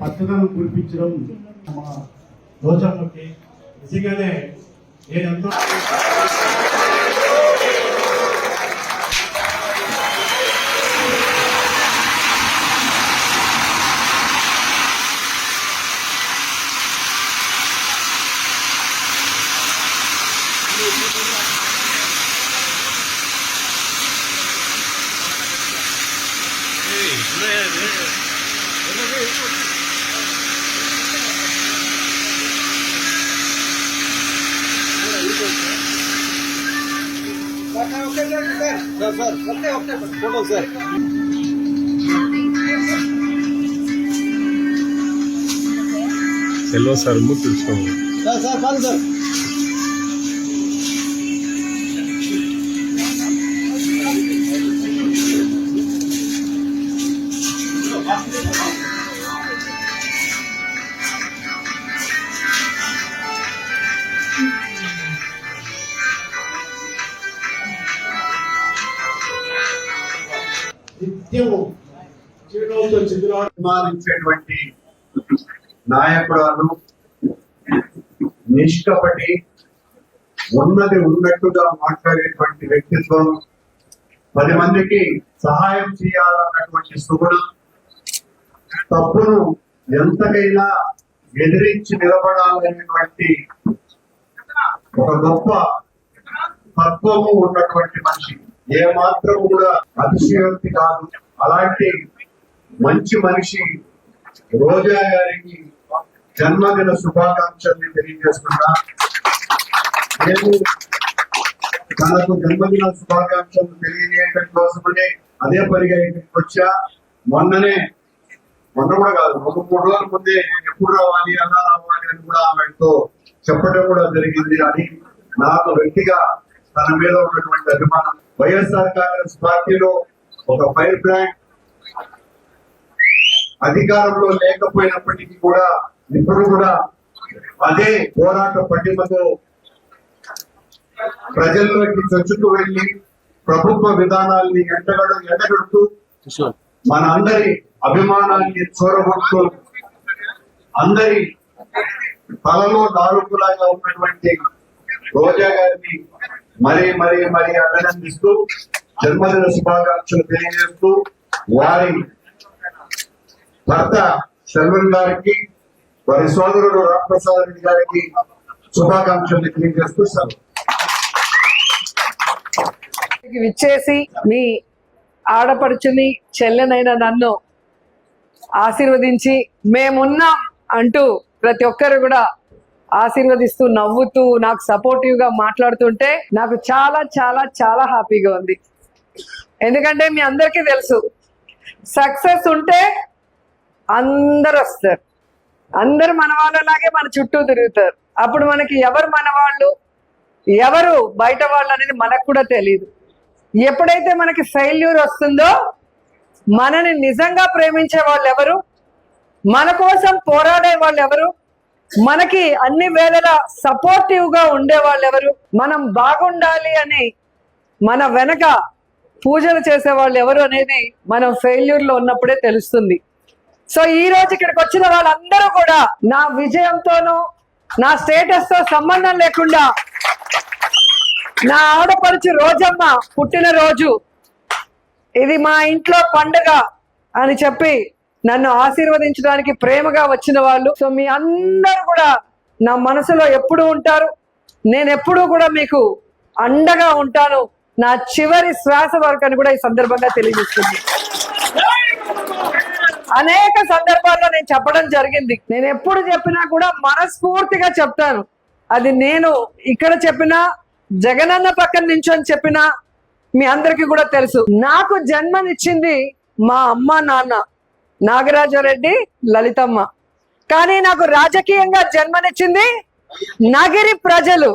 పచ్చదనం కురిపించడం మా రోజమ్మకి నిజంగానే నేను ఎంతో సెల్వ సార్ ముందు తెలుసుకోండి నిత్యము చిరునవ్వుతో చిరునవ్వు అభిమానించేటువంటి నాయకురాలు నిష్కపటి ఉన్నది ఉన్నట్టుగా మాట్లాడేటువంటి వ్యక్తిత్వం పది మందికి సహాయం చేయాలన్నటువంటి సుగుణం తప్పును ఎంతకైనా ఎదిరించి నిలబడాలనేటువంటి ఒక గొప్ప తత్వము ఉన్నటువంటి మనిషి. ఏ మాత్రం కూడా అతిశయోక్తి కాదు. అలాంటి మంచి మనిషి రోజా గారికి జన్మదిన శుభాకాంక్షల్ని తెలియజేస్తున్నా. నేను తనకు జన్మదిన శుభాకాంక్షలు తెలియజేయడం కోసమనే అదే పనిగా ఇక్కడికి వచ్చా. మొన్ననే మొన్న కూడా కాదు ఒక మూడు రోజుల ముందే నేను ఎప్పుడు రావాలి అలా రావాలి అని కూడా ఆమెతో చెప్పడం కూడా జరిగింది అని నాకు వ్యక్తిగా తన మీద ఉన్నటువంటి అభిమానం. వైఎస్ఆర్ కాంగ్రెస్ పార్టీలో ఒక ఫైర్ బ్రాండ్ అధికారంలో లేకపోయినప్పటికీ కూడా ఇప్పుడు కూడా అదే పోరాట పటిమతో ప్రజల్లోకి చొచ్చుకు వెళ్ళి ప్రభుత్వ విధానాల్ని ఎండగడు ఎండగడుతూ మన అందరి అభిమానాన్ని చోరగొడుతూ అందరి తలలో దారుకులాగా ఉన్నటువంటి రోజా గారిని మరీ మరీ మరీ అభినందిస్తూ జన్మదిన శుభాకాంక్షలు తెలియజేస్తూ వారి భర్త శర్వన్ గారికి వారి సోదరుడు రామప్రసాద్ రెడ్డి గారికి శుభాకాంక్షలు తెలియజేస్తూ సార్ విచ్చేసి మీ ఆడపడుచుని చెల్లెనైన నన్ను ఆశీర్వదించి మేమున్నాం అంటూ ప్రతి ఒక్కరు కూడా ఆశీర్వదిస్తూ నవ్వుతూ నాకు సపోర్టివ్గా మాట్లాడుతుంటే నాకు చాలా చాలా చాలా హ్యాపీగా ఉంది. ఎందుకంటే మీ అందరికీ తెలుసు సక్సెస్ ఉంటే అందరు వస్తారు. అందరు మన వాళ్ళలాగే మన చుట్టూ తిరుగుతారు. అప్పుడు మనకి ఎవరు మన వాళ్ళు? ఎవరు బయట వాళ్ళు అనేది మనకు కూడా తెలియదు ఎప్పుడైతే మనకి ఫెయిల్యూర్ వస్తుందో మనని నిజంగా ప్రేమించే వాళ్ళు ఎవరు? మన కోసం పోరాడే వాళ్ళు ఎవరు? మనకి అన్ని వేళలా సపోర్టివ్గా ఉండే వాళ్ళు ఎవరు? మనం బాగుండాలి అని మన వెనక పూజలు చేసే వాళ్ళు ఎవరు అనేది మనం ఫెయిల్యూర్లో ఉన్నప్పుడే తెలుస్తుంది. సో ఈ రోజు ఇక్కడికి వచ్చిన వాళ్ళందరూ కూడా నా విజయంతోనూ నా స్టేటస్తో సంబంధం లేకుండా నా ఆడపడుచు రోజమ్మ పుట్టినరోజు ఇది మా ఇంట్లో పండుగ అని చెప్పి నన్ను ఆశీర్వదించడానికి ప్రేమగా వచ్చిన వాళ్ళు. సో మీ అందరూ కూడా నా మనసులో ఎప్పుడు ఉంటారు? నేను ఎప్పుడూ కూడా మీకు అండగా ఉంటాను. నా చివరి శ్వాస వరకు అని కూడా ఈ సందర్భంగా తెలియజేస్తుంది. అనేక సందర్భాల్లో నేను చెప్పడం జరిగింది. నేను ఎప్పుడు చెప్పినా కూడా మనస్ఫూర్తిగా చెప్తాను. అది నేను ఇక్కడ చెప్పినా జగనన్న పక్కన నించొని చెప్పినా మీ అందరికీ కూడా తెలుసు. నాకు జన్మనిచ్చింది మా అమ్మ నాన్న నాగరాజారెడ్డి లలితమ్మ. కానీ నాకు రాజకీయంగా జన్మనిచ్చింది నగిరి ప్రజలు.